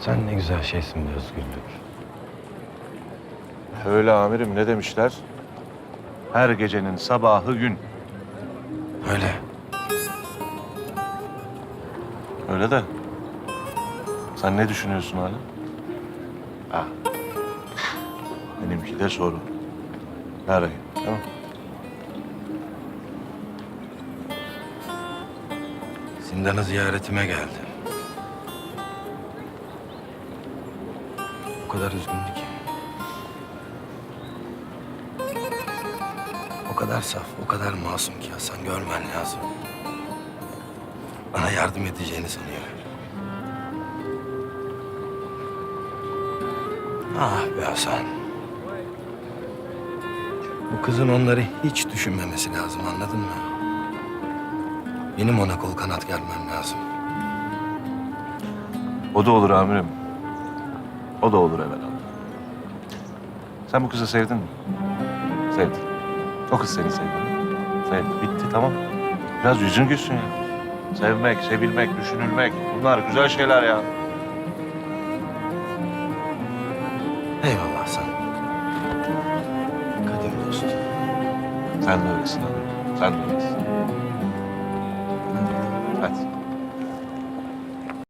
Sen ne güzel şeysin be özgürlük. Öyle amirim ne demişler? Her gecenin sabahı gün. Öyle. Öyle de. Sen ne düşünüyorsun hala? Ha. Benimki de soru. Nereye? Tamam. Mi? Zindana ziyaretime geldi. O kadar üzgündü ki. O kadar saf, o kadar masum ki Hasan görmen lazım. Bana yardım edeceğini sanıyor. Ah be Hasan. Bu kızın onları hiç düşünmemesi lazım anladın mı? Benim ona kol kanat gelmem lazım. O da olur amirim. O da olur evvelallah. Sen bu kızı sevdin mi? Sevdin. O kız seni sevdi? Sevdi. Bitti tamam. Biraz yüzün gülsün ya. Sevmek, sevilmek, düşünülmek. Bunlar güzel şeyler ya. Eyvallah Hasan. Kadim dost. Sen de öylesin amirim. Sen de öylesin. That's.